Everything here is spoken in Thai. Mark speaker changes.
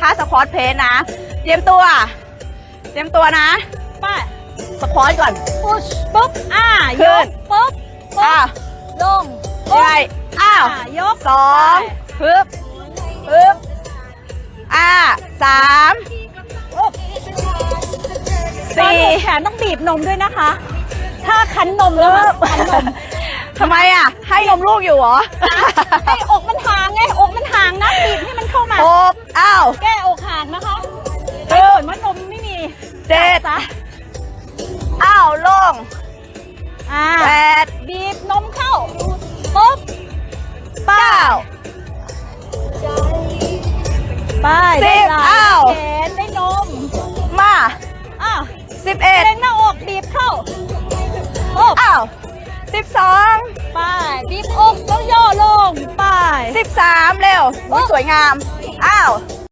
Speaker 1: ท่าสควอตเพสนะ เตรียมตัว เตรียมตัวนะ
Speaker 2: ไป
Speaker 1: สควอตก่อน
Speaker 2: พุชปุ๊บ อ่า
Speaker 1: ขึ้
Speaker 2: ย
Speaker 1: น
Speaker 2: กปุ๊บปุ๊
Speaker 1: อ้า
Speaker 2: บ
Speaker 1: ว
Speaker 2: ลง
Speaker 1: ยังไงอ้าว
Speaker 2: อ่ายก
Speaker 1: สองฮึบฮึบอ่าสาม
Speaker 2: ปุ๊บ
Speaker 1: สี่
Speaker 2: แขนต้องบีบนมด้วยนะคะ ถ้าคั้นนมแล้วแบบคั้นนม
Speaker 1: ทำไมอะ ให้นมลูกอยู่เหรอ
Speaker 2: ให้อกมันห่างไงอกมันห่าง
Speaker 1: อ้าวลง
Speaker 2: อ่า
Speaker 1: แปด
Speaker 2: บีบนมเข้าปุ๊บ
Speaker 1: เก้า
Speaker 2: ไป
Speaker 1: สิบ
Speaker 2: ได้หลัง
Speaker 1: อ้าว
Speaker 2: แขนได้นม
Speaker 1: มา
Speaker 2: อ้าว
Speaker 1: สิบเอ็ด
Speaker 2: เกรงหน้าอกบีบเข้าปุ๊บ
Speaker 1: อ้าวสิบสอง
Speaker 2: ไปบีบอกแล้วย่อลงไป
Speaker 1: สิบสามเร็วอุ๊ยสวยงาม อ้าว
Speaker 2: ป